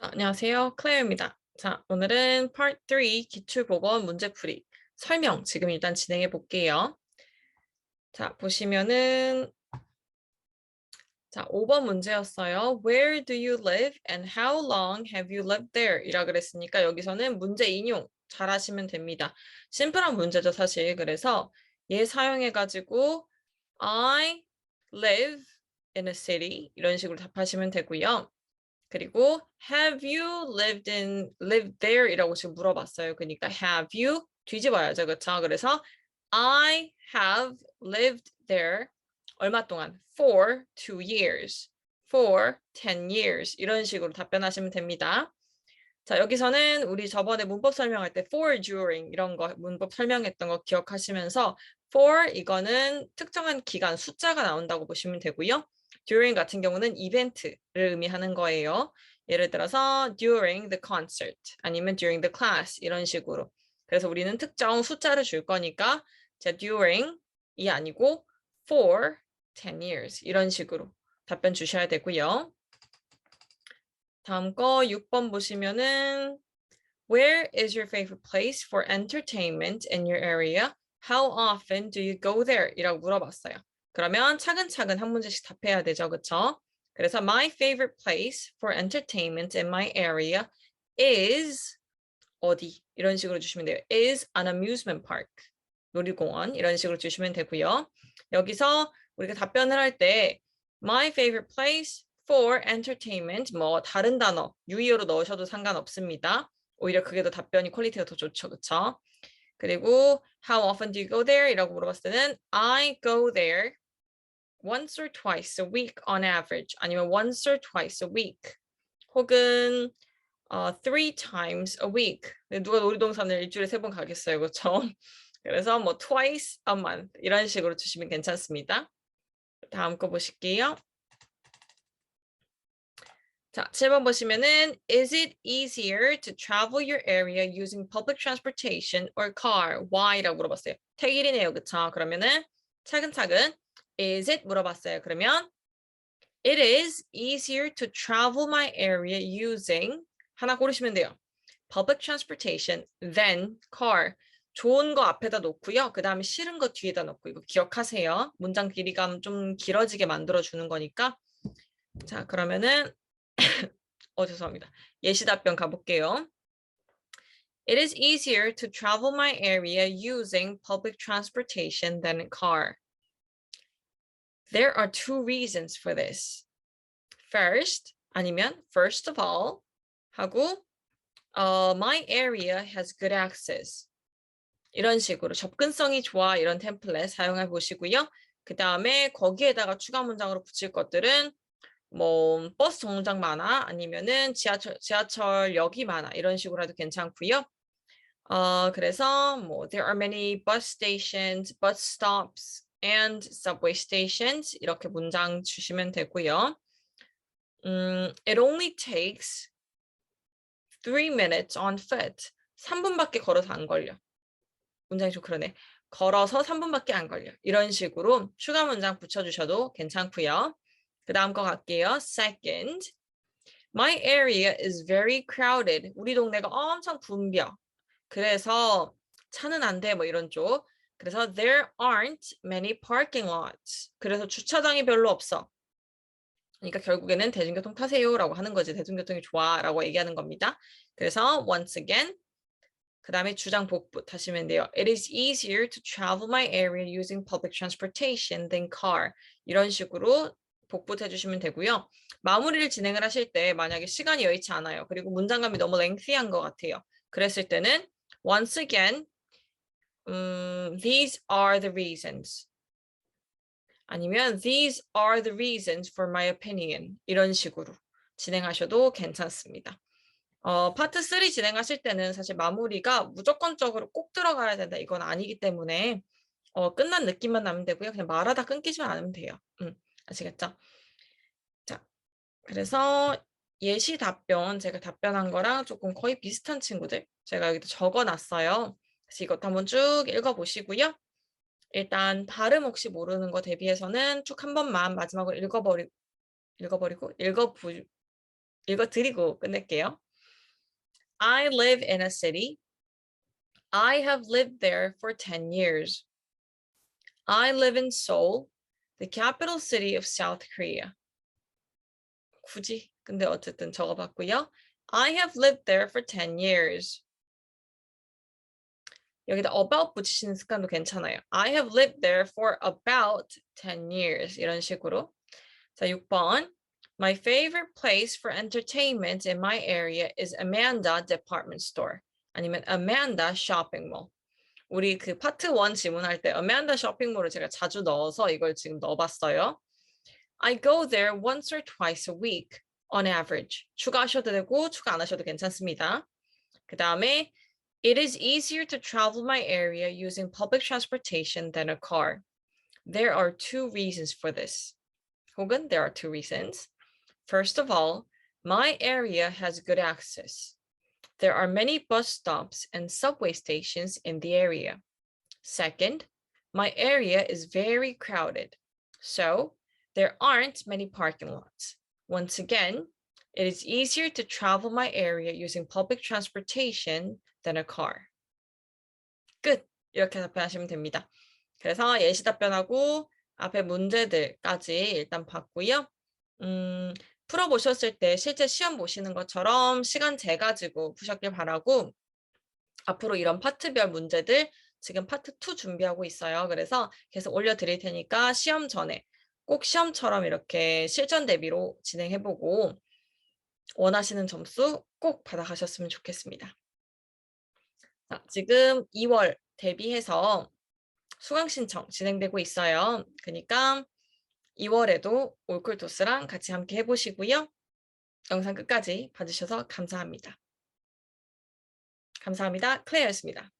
자, 안녕하세요. 클레어입니다. 자, 오늘은 Part 3 기출보건 문제풀이 설명 지금 일단 진행해 볼게요. 자, 보시면은 자, 5번 문제였어요. Where do you live and how long have you lived there? 이라 그랬으니까 여기서는 문제 인용 잘 하시면 됩니다. 심플한 문제죠, 사실. 그래서 얘 사용해 가지고 I live in a city 이런 식으로 답하시면 되고요. 그리고 have you lived in lived there 이라고 지금 물어봤어요. 그러니까 have you 뒤집어야죠. 그렇죠? 그래서 I have lived there 얼마 동안 for two years, for ten years 이런 식으로 답변하시면 됩니다. 자, 여기서는 우리 저번에 문법 설명할 때 for, during 이런 거 문법 설명했던 거 기억하시면서 for 이거는 특정한 기간 숫자가 나온다고 보시면 되고요. During 같은 경우는 이벤트를 의미하는 거예요. 예를 들어서 during the concert 아니면 during the class 이런 식으로. 그래서 우리는 특정 숫자를 줄 거니까 자 during이 아니고 for 10 years 이런 식으로 답변 주셔야 되고요. 다음 거 6번 보시면은 Where is your favorite place for entertainment in your area? How often do you go there? 이라고 물어봤어요. 그러면 차근차근 한 문제씩 답해야 되죠. 그쵸? 그래서 my favorite place for entertainment in my area is 어디 이런 식으로 주시면 돼요. is an amusement park 놀이공원 이런 식으로 주시면 되고요. 여기서 우리가 답변을 할 때 my favorite place for entertainment 뭐 다른 단어 유의어로 넣으셔도 상관없습니다. 오히려 그게 더 답변이 퀄리티가 더 좋죠. 그쵸? 그리고 how often do you go there? 이라고 물어봤을 때는 I go there once or twice a week on average 아니면 once or twice a week 혹은 어, three times a week 누가 놀이동산을 일주일에 세 번 가겠어요 그렇죠? 그래서 뭐 twice a month 이런 식으로 주시면 괜찮습니다 다음 거 보실게요 자, 7번 보시면은 Is it easier to travel your area using public transportation or car? Why라고 물어봤어요. 택일이네요. 그쵸? 그러면은 차근차근 Is it 물어봤어요. 그러면 It is easier to travel my area using 하나 고르시면 돼요. Public transportation than car. 좋은 거 앞에다 놓고요. 그 다음에 싫은 거 뒤에다 놓고 이거 기억하세요. 문장 길이감 좀 길어지게 만들어 주는 거니까. 자 그러면은 어 죄송합니다. 예시 답변 가볼게요. It is easier to travel my area using public transportation than car. There are two reasons for this. First, 아니면 first of all 하고 uh, my area has good access. 이런 식으로 접근성이 좋아 이런 템플릿 사용해 보시고요. 그 다음에 거기에다가 추가 문장으로 붙일 것들은 뭐 버스 정류장 많아 아니면은 지하철 지하철역이 많아 이런 식으로 해도 괜찮고요. 어 그래서 뭐 there are many bus stations, bus stops and subway stations 이렇게 문장 주시면 되고요. 음, it only takes three minutes on foot. 3분밖에 걸어서 안 걸려. 문장이 좀 그러네. 걸어서 3분밖에 안 걸려. 이런 식으로 추가 문장 붙여주셔도 괜찮고요. 그 다음 거 갈게요. Second, my area is very crowded. 우리 동네가 엄청 붐벼. 그래서 차는 안 돼. 뭐 이런 쪽. 그래서 there aren't many parking lots. 그래서 주차장이 별로 없어. 그러니까 결국에는 대중교통 타세요라고 하는 거지. 대중교통이 좋아라고 얘기하는 겁니다. 그래서 once again 그 다음에 주장 복부 하시면 돼요. It is easier to travel my area using public transportation than car. 이런 식으로 복붙해 주시면 되고요. 마무리를 진행을 하실 때 만약에 시간이 여의치 않아요. 그리고 문장감이 너무 lengthy한 것 같아요. 그랬을 때는 once again 음, these are the reasons. 아니면 these are the reasons for my opinion. 이런 식으로 진행하셔도 괜찮습니다. 어, 파트 3 진행하실 때는 사실 마무리가 무조건적으로 꼭 들어가야 된다. 이건 아니기 때문에 어, 끝난 느낌만 나면 되고요. 그냥 말하다 끊기지만 않으면 돼요. 음, 아시겠죠? 자, 그래서 예시 답변, 제가 답변한 거랑 조금 거의 비슷한 친구들 제가 여기도 적어놨어요. 그래서 이것도 한번 쭉 읽어보시고요. 일단 발음 혹시 모르는 거 대비해서는 쭉 한 번만 마지막으로 읽어버리, 읽어버리고 읽어보, 읽어드리고 끝낼게요. I live in a city. I have lived there for 10 years. I live in Seoul, the capital city of South Korea. 굳이 근데 어쨌든 적어봤고요. I have lived there for 10 years. 여기다 about 붙이시는 습관도 괜찮아요. I have lived there for about 10 years. 이런 식으로. 자, 6번. My favorite place for entertainment in my area is Amanda Department Store. 아니면 Amanda Shopping Mall. 우리 그 파트 1 질문할 때 Amanda Shopping Mall을 제가 자주 넣어서 이걸 지금 넣어봤어요. I go there once or twice a week on average. 추가하셔도 되고 추가 안 하셔도 괜찮습니다. 그 다음에 it is easier to travel my area using public transportation than a car. There are two reasons for this. 혹은 there are two reasons. First of all, my area has good access. There are many bus stops and subway stations in the area. Second, my area is very crowded. So there aren't many parking lots. Once again, it is easier to travel my area using public transportation than a car. 끝! 이렇게 답변하시면 됩니다. 그래서 예시 답변하고 앞에 문제들까지 일단 봤고요. 음, 풀어보셨을 때 실제 시험 보시는 것처럼 시간 재가지고 푸셨길 바라고 앞으로 이런 파트별 문제들 지금 파트 2 준비하고 있어요. 그래서 계속 올려드릴 테니까 시험 전에 꼭 시험처럼 이렇게 실전 대비로 진행해보고 원하시는 점수 꼭 받아가셨으면 좋겠습니다. 자, 지금 2월 대비해서 수강 신청 진행되고 있어요. 그러니까 2월에도 올쿨토스랑 같이 함께 해보시고요. 영상 끝까지 봐주셔서 감사합니다. 감사합니다. 클레어였습니다.